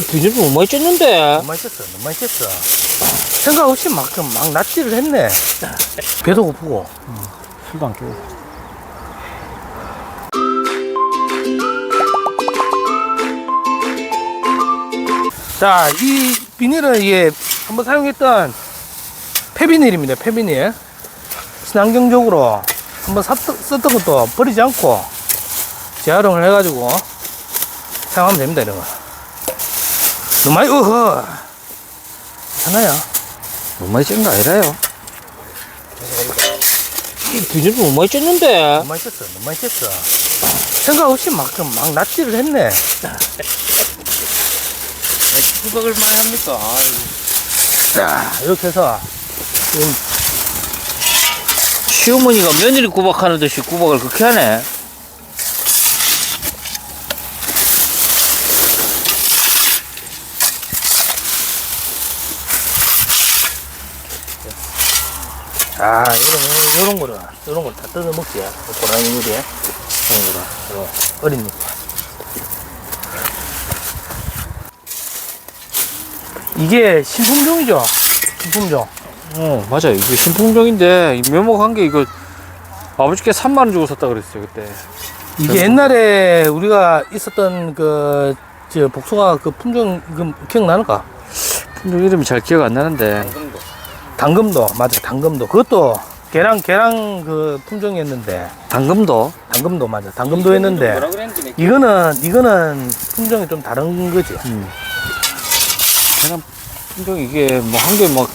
비닐 너무 많이 쪘는데. 너무 맛있었어, 너무 맛있었어. 생각 없이 막, 막 낯질을 했네. 배도 고프고. 술도 안 깨고. 자, 이 비닐은 이게 한번 사용했던 폐비닐입니다, 폐비닐. 친환경적으로 한번 샀, 썼던 것도 버리지 않고 재활용을 해가지고 사용하면 됩니다, 이런 거. 너무 많이, 어허. 하나야. 너무 많이 찐거 아니라요? 비닐 너무 많이 쪘는데. 너무 맛있었어, 너무 맛있었어. 생각 없이 막, 막 낯질을 했네. 수박을 많이 합니까? 자, 이렇게 해서 지금 시어머니가 며느리 구박하는 듯이 구박을 그렇게 하네. 아, 이런, 이런 거를, 이런 걸 다 뜯어 먹지. 고라니 물에. 이런 거를, 이런 어리니까. 이게 신품종이죠? 신품종. 어, 맞아요. 이게 신품종인데, 이 묘목한 게 이거, 아버지께 3만원 주고 샀다 그랬어요, 그때. 이게 옛날에 우리가 있었던 그, 저, 복숭아 그 품종, 그, 기억나는가? 품종 이름이 잘 기억 안 나는데. 당 금도, 맞아, 당금도. 그것도 계랑, 계랑 그 품종이었는데, 당금도. 당금도 맞아. 당금도였는데, 이거는, 이거는 품종이 좀 다른 거지. 음. 그냥 품종 이게 뭐 한 개 막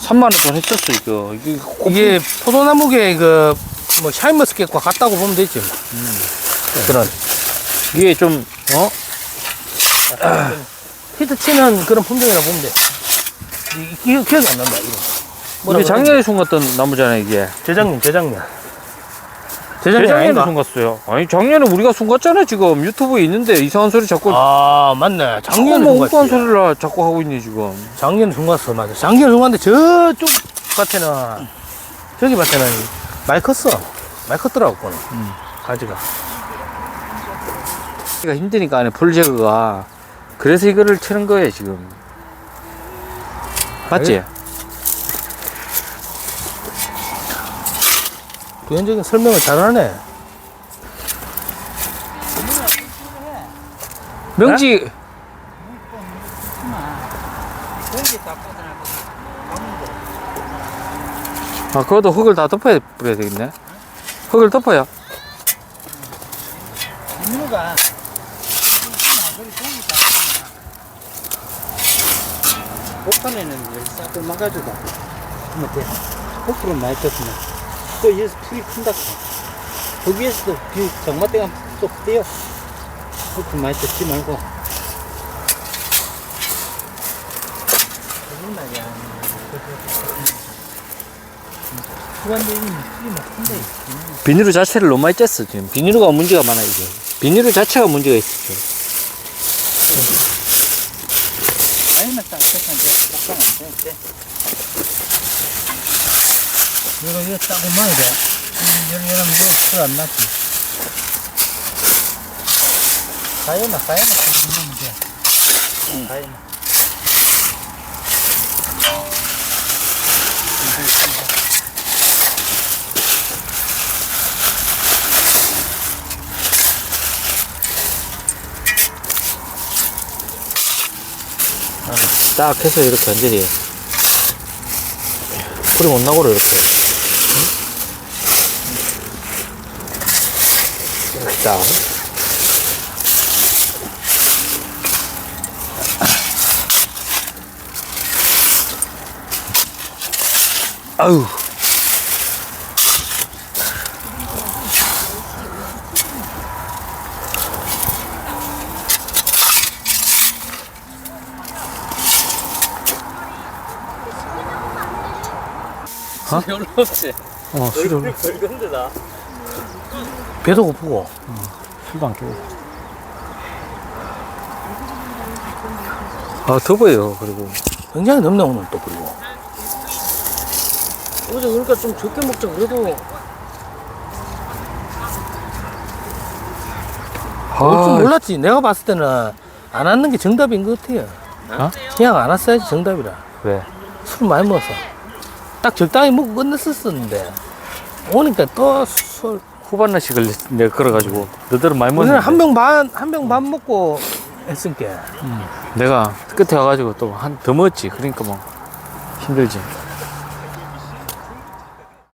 3만 원 돈 했었어, 이거. 이게 꼭 이게 포도나무계 그, 뭐, 샤인머스켓과 같다고 보면 되지. 뭐. 그런. 이게 좀, 어? 히트 치는 그런 품종이라고 보면 돼. 이, 이, 기억이 안 난다, 이거. 이게 작년에 숨갔던 나무잖아요, 이게. 재작년, 재작년. 재작년 재작년에 아닌가? 숨갔어요. 아니, 작년에 우리가 숨갔잖아, 지금. 유튜브에 있는데 이상한 소리 자꾸. 아, 맞네. 작년에 뭐 엉뚱한 중갔지. 소리를 자꾸 하고 있네, 지금. 작년에 중갔어, 맞아. 작년에 중갔는데 저쪽 밭에는, 저기 밭에는 많이 컸어. 많이 컸더라고, 그거는. 음. 가지가. 이가 힘드니까 안에 풀 제거가. 그래서 이거를 치는 거예요, 지금. 맞지? 부연적인 설명을 잘하네. 명지, 아, 그것도 흙을 다 덮어야 뿌려야 되겠네. 흙을 덮어요. 민우가 복판에는 싹을 막아주고 하면 돼. 거꾸로 많이 떴으면 또 여기서 풀이 큰다. 거기에서도 비 정마대가 또 떼요. 거꾸로 많이 떴지 말고. 수관대 이미 풀이 막 큰데. 비닐루 자체를 너무 많이 쬐어, 지금. 비닐루가 문제가 많아, 이게. 비닐루 자체가 문제가 있어. 세상 안 되는데. 이거 이거 따고 마야 돼. 이런 이런 거풀안 나지. 가요나 가요나 쓰면 돼. 가요나. 딱 해서 이렇게 완전히. 풀이 못 나고로 이렇게. 이렇게 딱. 아유. 별로 없지. 어, 술을, 별건데다. 배도 고프고. 술도 안 깨고. 아, 더워요, 그리고. 굉장히 넓네, 오늘 또, 그리고. 어제 그러니까 좀 적게 먹자 그래도 아, 올줄 몰랐지. 내가 봤을 때는 안 왔는 게 정답인 것 같아요. 어? 그냥 안 왔어야지 정답이라. 왜? 술 많이 먹어서. 딱 적당히 먹고 끝냈었는데. 오니까 또 술. 후반나씩 걸렸 내가 걸어가지고 너들은 많이 오늘 먹었는데. 한병 반, 한 병 반 먹고 했으니까. 내가 끝에 와가지고 또 한 더 먹었지. 그러니까 뭐 힘들지